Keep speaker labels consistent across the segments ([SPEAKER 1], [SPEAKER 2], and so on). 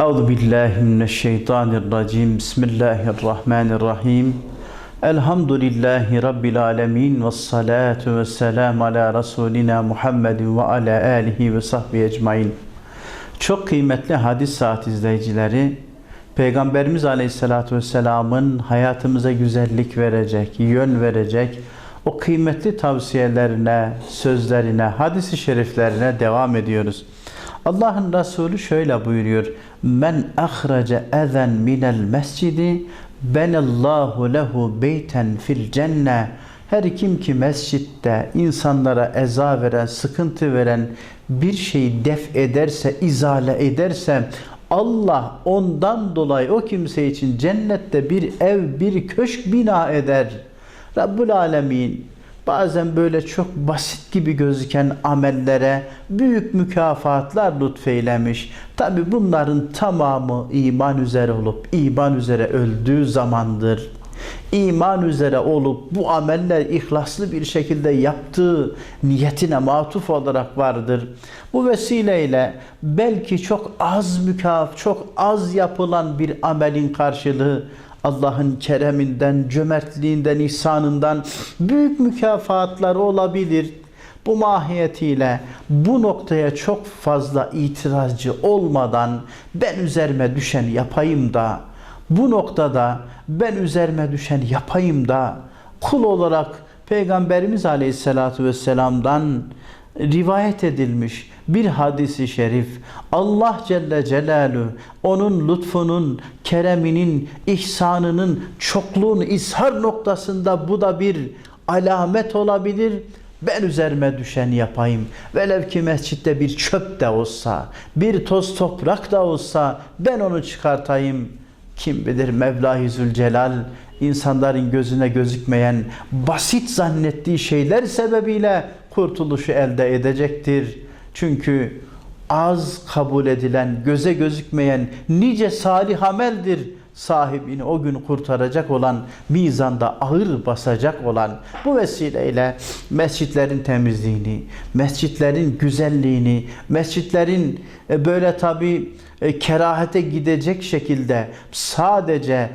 [SPEAKER 1] Euzu billahi mineşşeytanirracim. Bismillahirrahmanirrahim. Elhamdülillahi rabbil alamin ve salatu vesselam ala rasulina Muhammedin ve ala alihi ve sahbihi ecmaîn. Çok kıymetli hadis saat izleyicileri, Peygamberimiz Aleyhisselatü Vesselam'ın hayatımıza güzellik verecek, yön verecek, o kıymetli tavsiyelerine, sözlerine, hadisi şeriflerine devam ediyoruz. Allah'ın Resulü şöyle buyuruyor. Men ahraca ezen minel mescidi benallahu lehu beyten fil cenne. Her kim ki mescitte insanlara eza veren, sıkıntı veren bir şeyi def ederse, izale ederse Allah ondan dolayı o kimse için cennette bir ev, bir köşk bina eder. Rabbul Alemin bazen böyle çok basit gibi gözüken amellere büyük mükafatlar lütfeylemiş. Tabi bunların tamamı iman üzere olup iman üzere öldüğü zamandır. İman üzere olup bu ameller ihlaslı bir şekilde yaptığı niyetine matuf olarak vardır. Bu vesileyle belki çok az mükaf, çok az yapılan bir amelin karşılığı Allah'ın kereminden, cömertliğinden, ihsanından büyük mükafatlar olabilir. Bu mahiyetiyle bu noktaya çok fazla itirazcı olmadan ben üzerime düşen yapayım da bu noktada ben üzerime düşen yapayım da kul olarak Peygamberimiz Aleyhisselatü Vesselam'dan rivayet edilmiş bir hadisi şerif Allah Celle Celaluhu onun lütfunun, kereminin, ihsanının çokluğunu ishar noktasında bu da bir alamet olabilir. Ben üzerime düşen yapayım. Velev ki mescitte bir çöp de olsa, bir toz toprak da olsa ben onu çıkartayım. Kim bilir Mevla-i Zülcelal insanların gözüne gözükmeyen basit zannettiği şeyler sebebiyle kurtuluşu elde edecektir. Çünkü az kabul edilen, göze gözükmeyen nice salih ameldir sahibini o gün kurtaracak olan, mizanda ağır basacak olan bu vesileyle mescitlerin temizliğini, mescitlerin güzelliğini, mescitlerin e, böyle tabi e, kerahete gidecek şekilde sadece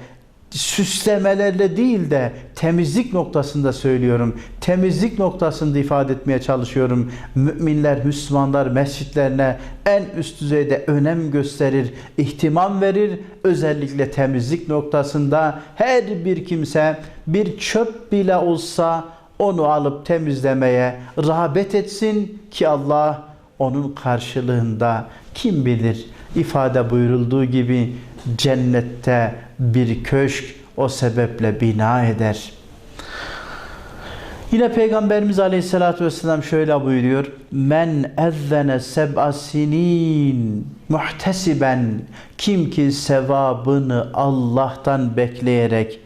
[SPEAKER 1] süslemelerle değil de temizlik noktasında söylüyorum. Temizlik noktasında ifade etmeye çalışıyorum. Müminler, Müslümanlar mescitlerine en üst düzeyde önem gösterir, ihtimam verir. Özellikle temizlik noktasında her bir kimse bir çöp bile olsa onu alıp temizlemeye rağbet etsin ki Allah onun karşılığında kim bilir ifade buyurulduğu gibi cennette bir köşk o sebeple bina eder. Yine Peygamberimiz Aleyhisselatü Vesselam şöyle buyuruyor. Men ezzene seb'a sinin muhtesiben kim ki sevabını Allah'tan bekleyerek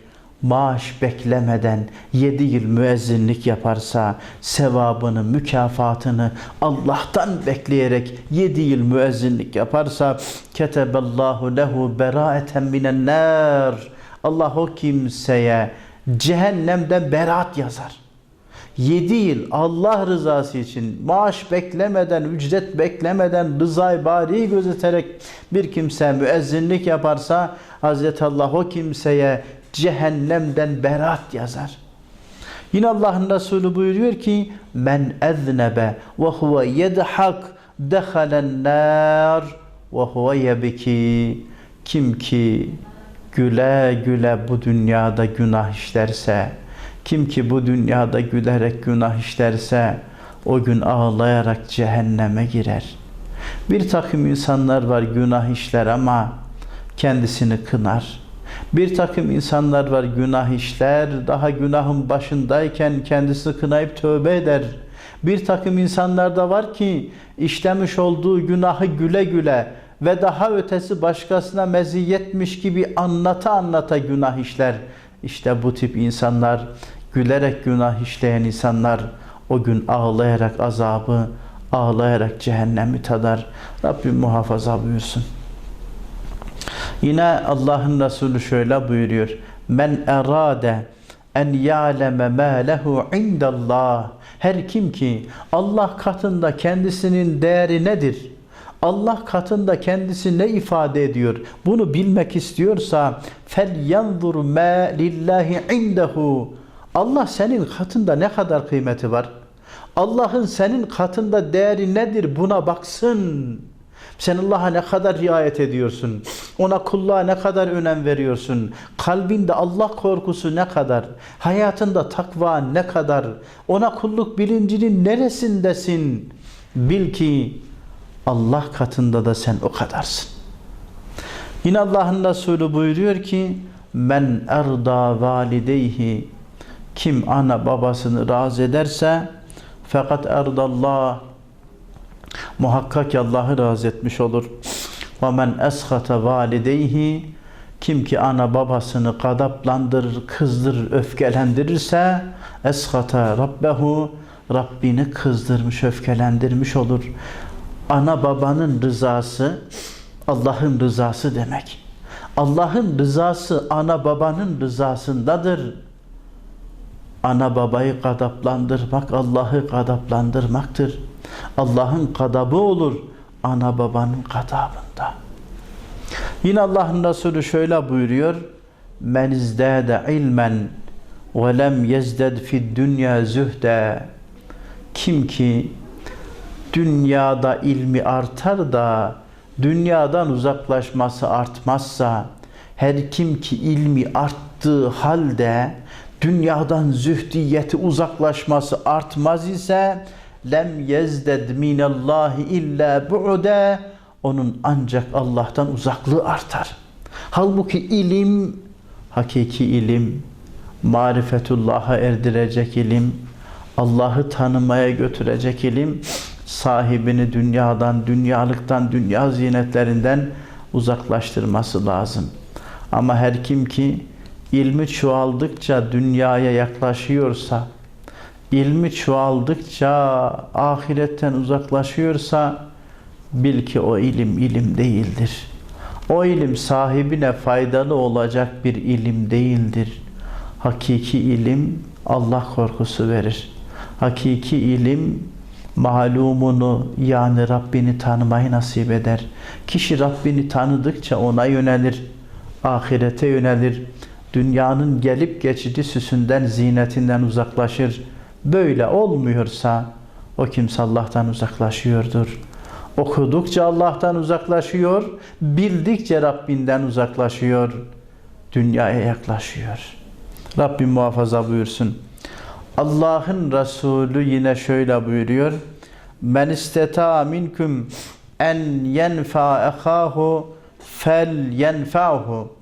[SPEAKER 1] maaş beklemeden yedi yıl müezzinlik yaparsa sevabını, mükafatını Allah'tan bekleyerek yedi yıl müezzinlik yaparsa keteballahu lehu beraeten minen nar Allah o kimseye cehennemden beraat yazar. 7 yıl Allah rızası için maaş beklemeden, ücret beklemeden, rızayı bari gözeterek bir kimse müezzinlik yaparsa Hz. Allah o kimseye cehennemden berat yazar. Yine Allah'ın Resulü buyuruyor ki men eznebe ve huve yedhak dehalen nar ve huve yebki kim ki güle güle bu dünyada günah işlerse kim ki bu dünyada gülerek günah işlerse o gün ağlayarak cehenneme girer. Bir takım insanlar var günah işler ama kendisini kınar. Bir takım insanlar var günah işler, daha günahın başındayken kendisini kınayıp tövbe eder. Bir takım insanlar da var ki işlemiş olduğu günahı güle güle ve daha ötesi başkasına meziyetmiş gibi anlata anlata günah işler. İşte bu tip insanlar, gülerek günah işleyen insanlar o gün ağlayarak azabı, ağlayarak cehennemi tadar. Rabbim muhafaza buyursun. Yine Allah'ın Resulü şöyle buyuruyor. Men erade en ya'leme ma lehu indallah. Her kim ki Allah katında kendisinin değeri nedir? Allah katında kendisi ne ifade ediyor? Bunu bilmek istiyorsa fel yanzur ma lillahi indehu. Allah senin katında ne kadar kıymeti var? Allah'ın senin katında değeri nedir? Buna baksın. Sen Allah'a ne kadar riayet ediyorsun? Ona kulluğa ne kadar önem veriyorsun? Kalbinde Allah korkusu ne kadar? Hayatında takva ne kadar? Ona kulluk bilincinin neresindesin? Bil ki Allah katında da sen o kadarsın. Yine Allah'ın Resulü buyuruyor ki men erda valideyhi kim ana babasını razı ederse fakat erdallah muhakkak Allah'ı razı etmiş olur. Ve men eshata valideyhi kim ki ana babasını gadaplandırır, kızdırır, öfkelendirirse eshata rabbehu Rabbini kızdırmış, öfkelendirmiş olur. Ana babanın rızası Allah'ın rızası demek. Allah'ın rızası ana babanın rızasındadır. Ana babayı gadaplandırmak Allah'ı gadaplandırmaktır. Allah'ın gadabı olur ana babanın gadabında. Yine Allah'ın Resulü şöyle buyuruyor. Men izdâde ilmen ve lem yezded fid dünya zühde. Kim ki dünyada ilmi artar da dünyadan uzaklaşması artmazsa her kim ki ilmi arttığı halde dünyadan zühdiyeti uzaklaşması artmaz ise lem yezded minallahi illa bu'de onun ancak Allah'tan uzaklığı artar. Halbuki ilim hakiki ilim, marifetullah'a erdirecek ilim, Allah'ı tanımaya götürecek ilim, sahibini dünyadan, dünyalıktan, dünya zinetlerinden uzaklaştırması lazım. Ama her kim ki ilmi çoğaldıkça dünyaya yaklaşıyorsa, ilmi çoğaldıkça ahiretten uzaklaşıyorsa bil ki o ilim ilim değildir. O ilim sahibine faydalı olacak bir ilim değildir. Hakiki ilim Allah korkusu verir. Hakiki ilim malumunu yani Rabbini tanımayı nasip eder. Kişi Rabbini tanıdıkça ona yönelir. Ahirete yönelir. Dünyanın gelip geçici süsünden, zinetinden uzaklaşır. Böyle olmuyorsa o kimse Allah'tan uzaklaşıyordur. Okudukça Allah'tan uzaklaşıyor, bildikçe Rabbinden uzaklaşıyor, dünyaya yaklaşıyor. Rabbim muhafaza buyursun. Allah'ın Resulü yine şöyle buyuruyor. Men isteta minkum en yenfa ehahu fel yenfahu.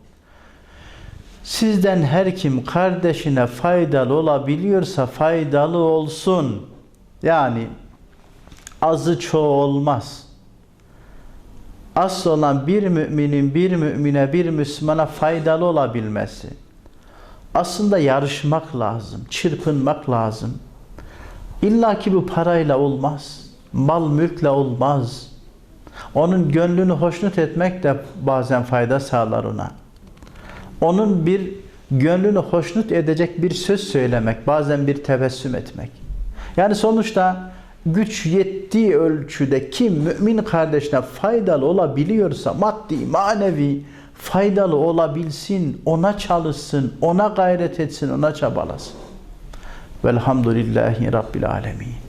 [SPEAKER 1] Sizden her kim kardeşine faydalı olabiliyorsa faydalı olsun. Yani azı çoğu olmaz. Asıl olan bir müminin bir mümine bir Müslümana faydalı olabilmesi. Aslında yarışmak lazım, çırpınmak lazım. İlla ki bu parayla olmaz. Mal mülkle olmaz. Onun gönlünü hoşnut etmek de bazen fayda sağlar ona. Onun bir gönlünü hoşnut edecek bir söz söylemek, bazen bir tebessüm etmek. Yani sonuçta güç yettiği ölçüde kim mümin kardeşine faydalı olabiliyorsa maddi, manevi faydalı olabilsin, ona çalışsın, ona gayret etsin, ona çabalasın. Velhamdülillahi Rabbil Alemin.